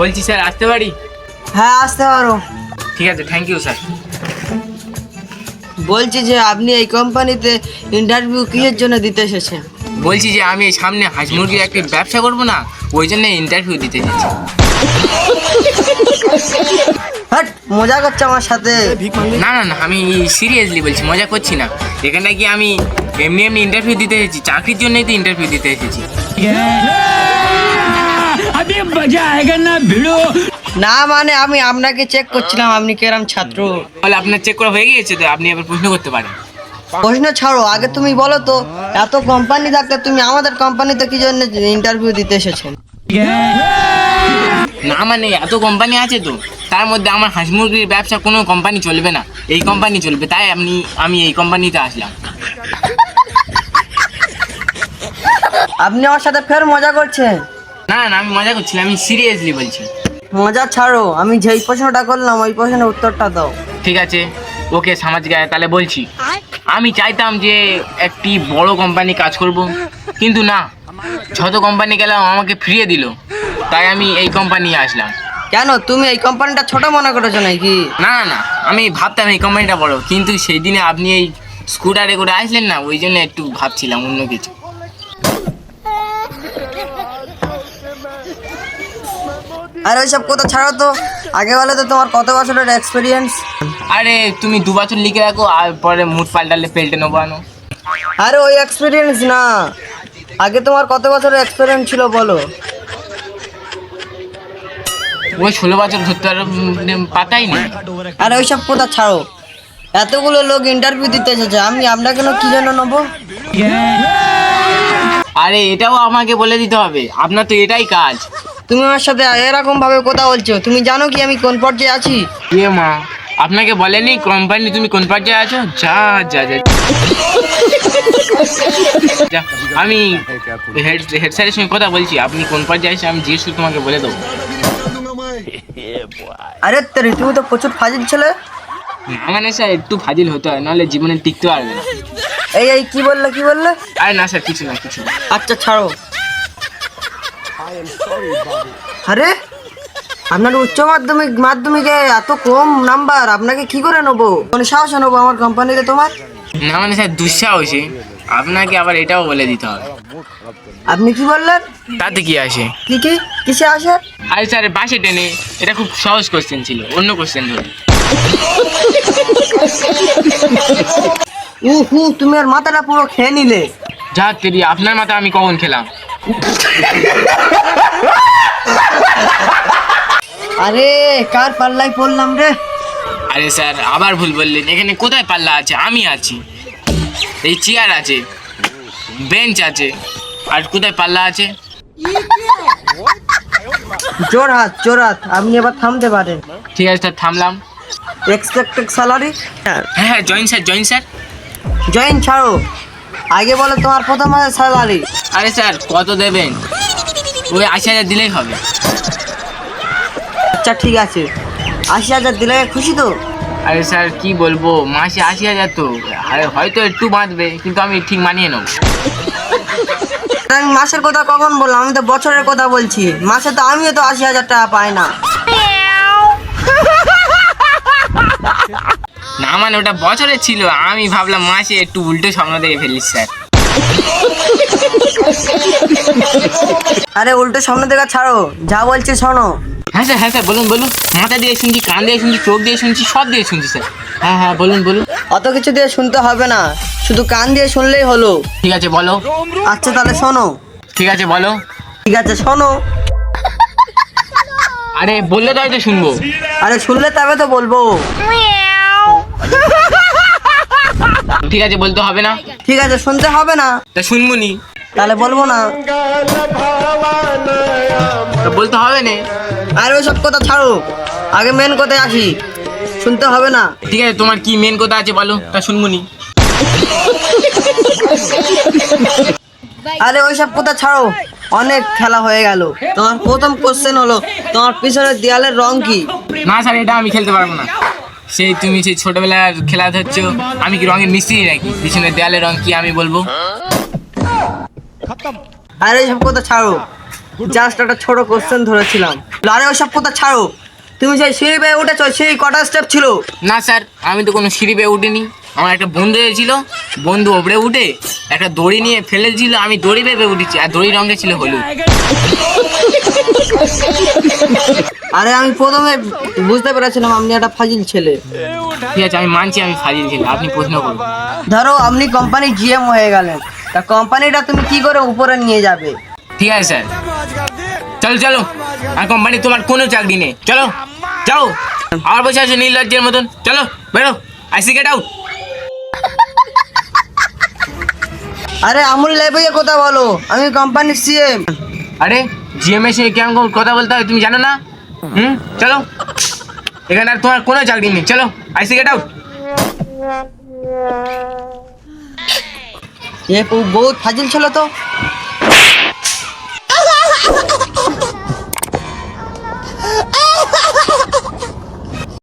বলছি স্যার আসতে পারি? হ্যাঁ আসতে পারো। ঠিক আছে থ্যাংক ইউ স্যার বলছি যে আপনি এই কোম্পানিতে ইন্টারভিউ কিসের জন্য দিতে এসেছেন? বলছি যে আমি সামনে হাঁস মুরগির একটি ব্যবসা করব না ওই জন্য ইন্টারভিউ দিতে এসেছি। হ্যাট মজা করছে আমার সাথে? না না না আমি সিরিয়াসলি বলছি মজা করছি না। এখানে কি আমি এমনি এমনি ইন্টারভিউ দিতে এসেছি চাকরির জন্যই তো ইন্টারভিউ দিতে এসেছি। अभी मजा आएगा ना भिड़ो না মানে আমি আপনাকে চেক করছিলাম আপনি কেরাম ছাত্র তাহলে আপনার চেক করা হয়ে গিয়েছে তো আপনি এবার প্রশ্ন করতে পারেন প্রশ্ন ছাড়ো আগে তুমি বলো তো এত কোম্পানি থাকতে তুমি আমাদের কোম্পানিতে কি জন্য ইন্টারভিউ দিতে এসেছেন না মানে এত কোম্পানি আছে তো তার মধ্যে আমার হাঁস মুরগির ব্যবসা কোনো কোম্পানি চলবে না এই কোম্পানি চলবে তাই আপনি আমি এই কোম্পানিতে আসলাম আপনি আমার সাথে ফের মজা করছেন না না আমি মজা করছিলাম আমি সিরিয়াসলি বলছি। মজা ছাড়ো আমি যেই প্রশ্নটা করলাম ওই প্রশ্নের উত্তরটা দাও। ঠিক আছে ওকে সামাজিক আয়, তাহলে বলছি। আমি চাইতাম যে একটি বড় কোম্পানি কাজ করব কিন্তু না যত কোম্পানি গেলাম আমাকে ফিরিয়ে দিল। তাই আমি এই কোম্পানি আসলাম। কেন? তুমি এই কোম্পানিটা ছোট মনে করেছ নাকি? না না না আমি ভাবতাম এই কোম্পানিটা বড় কিন্তু সেই দিনে আপনি এই স্কুটারে করে আসলেন না ওই জন্য একটু ভাবছিলাম অন্য কিছু। আর ওইসব কথা ছাড়ো তো। আগে বলে তো তোমার কত বছরের এক্সপিরিয়েন্স আরে তুমি দু বছর লিখে রাখো আর পরে মুড পাল্টালে পেল্টে নেব আনো। আরে ওই এক্সপিরিয়েন্স না। আগে তোমার কত বছরের এক্সপিরিয়েন্স ছিল বলো? ওই ষোলো বছর ধরতে আর পাতাই নেই। আরে ওইসব কথা ছাড়ো। এতগুলো লোক ইন্টারভিউ দিতে এসেছে আমি আপনাকে কি জন্য নেব? আরে এটাও আমাকে বলে দিতে হবে। আপনার তো এটাই কাজ। তুমি আমার সাথে এরকম ভাবে কথা বলছো। তুমি জানো কি আমি কোন পর্যায়ে আছি? ইয়ে মা আপনাকে বলেনি কোম্পানি তুমি কোন পর্যায়ে আছো? যা যা যা। যা, আমি হেড হেড স্যারের সঙ্গে কথা বলছি। আপনি কোন পর্যায়ে আছেন আমি জিজ্ঞেস তোমাকে বলে দেবো। আরে তেরি তুমি তো প্রচুর ফাজিল ছেলে। না মানে স্যার একটু ফাজিল হতে হয় নাহলে জীবনে টিকতে পারবে না। এই এই কি বললে কি বললে? আরে না স্যার কিছু না কিছু না। আচ্ছা ছাড়ো। আরে আপনার উচ্চ মাধ্যমিক মাধ্যমিকে এত কম নাম্বার আপনাকে কি করে নেব? মানে সাহস নেব আমার কোম্পানিতে তোমার? না মানে স্যার দুঃসাহসী। আপনাকে আবার এটাও বলে দিতে হবে। আপনি কি বললেন? তাতে কি আসে? কি কি? কিসে আসে? আরে স্যার বাসে টেনে এটা খুব সহজ কোশ্চেন ছিল অন্য কোশ্চেন ধরে উ হু তুমি আর মাথাটা পুরো খেয়ে নিলে। যা তেরি আপনার মাথা আমি কখন খেলাম? আরে কার পাল্লায় পড়লাম রে? আরে স্যার আবার ভুল বললেন। এখানে কোথায় পাল্লা আছে? আমি আছি। এই চেয়ার আছে। বেঞ্চ আছে। আর কোথায় পাল্লা আছে? জোর হাত জোর হাত। আপনি এবার থামতে পারেন। ঠিক আছে স্যার থামলাম। এক্সপেক্টেড স্যালারি হ্যাঁ হ্যাঁ join sir join sir. Join ছাড়ো। আগে বলো তোমার প্রথম মাসের স্যালারি আরে স্যার কত দেবেন? ওই আশি হাজার দিলেই হবে। আচ্ছা ঠিক আছে। আশি হাজার দিলে খুশি তো? আরে স্যার কি বলব? মাসে আশি হাজার তো। আরে হয়তো একটু বাঁধবে কিন্তু আমি ঠিক মানিয়ে নেব। আমি মাসের কথা কখন বললাম? আমি তো বছরের কথা বলছি। মাসে তো আমিও তো আশি হাজার টাকা পাই না। না মানে ওটা বছরে ছিল। আমি ভাবলাম মাসে একটু উল্টো স্বপ্ন দেখে ফেলিস স্যার। আরে উল্টো স্বপ্ন দেখা ছাড়ো। যা বলছি শোনো। হ্যাঁ স্যার হ্যাঁ স্যার বলুন বলুন। মাথা দিয়ে শুনছি কান দিয়ে শুনছি চোখ দিয়ে শুনছি সব দিয়ে শুনছি স্যার। হ্যাঁ হ্যাঁ বলুন বলুন। অত কিছু দিয়ে শুনতে হবে না। শুধু কান দিয়ে শুনলেই হলো। ঠিক আছে বলো। আচ্ছা তাহলে শোনো। ঠিক আছে বলো। ঠিক আছে শোনো। আরে বললে তো হয়তো শুনব। আরে শুনলে তবে তো বলব। ঠিক আছে বলতে হবে না। ঠিক আছে শুনতে হবে না। তা শুনব নি। তাহলে বলব না। বলতে হবে না। আর ওই সব কথা ছাড়ো। আগে মেন কথায় আসি। শুনতে হবে না। ঠিক আছে তোমার কি মেন কথা আছে বলো? তা শুনব নি। আরে ওই সব কথা ছাড়ো। অনেক খেলা হয়ে গেল। তোমার প্রথম কোশ্চেন হলো তোমার পিছনের দেয়ালের রং কি? না স্যার এটা আমি খেলতে পারব না। সেই তুমি সেই ছোটবেলার খেলা ধরছো আমি কি রঙের মিস্ত্রি নাকি? পিছনের দেয়ালের রং কি আমি বলব? আর এই সব কথা ছাড়ো। জাস্ট একটা ছোট কোশ্চেন ধরেছিলাম। আরে ওসব কথা ছাড়ো। তুমি সেই সিঁড়ি বেয়ে উঠেছো সেই কটা স্টেপ ছিল? না স্যার আমি তো কোনো সিঁড়ি বেয়ে উঠিনি। আমার একটা বন্ধু এসেছিল। বন্ধু ওপরে উঠে একটা দড়ি নিয়ে ফেলে দিল আমি দড়ি বেয়ে উঠেছি আর দড়ি রঙে ছিল হলুদ। আরে আমি প্রথমে বুঝতে পেরেছিলাম আপনি একটা ফাজিল ছেলে। ঠিক আছে আমি মানছি আমি ফাজিল ছিলাম আপনি প্রশ্ন করুন। ধরো আপনি কোম্পানি জিএম হয়ে গেলেন। তা কোম্পানিটা তুমি কি করে উপরে নিয়ে যাবে? ঠিক আছে স্যার। চলো চলো। আর কোম্পানি তোমার কোনো চাকরি নেই। চলো যাও। আবার বসে আছো নীলজ্জের মতন। চলো বেরো। আইসি গেট আউট আরে আমুল লেবে কথা বলো। আমি কোম্পানির সিএম আরে জিএমএ সে কেমন কথা বলতে হয় তুমি জানো না? হুম? চলো। এখানে আর তোমার কোনো চাকরি নেই। চলো আইসি গেট আউট এ বহুত ফাজিল ছিল তো।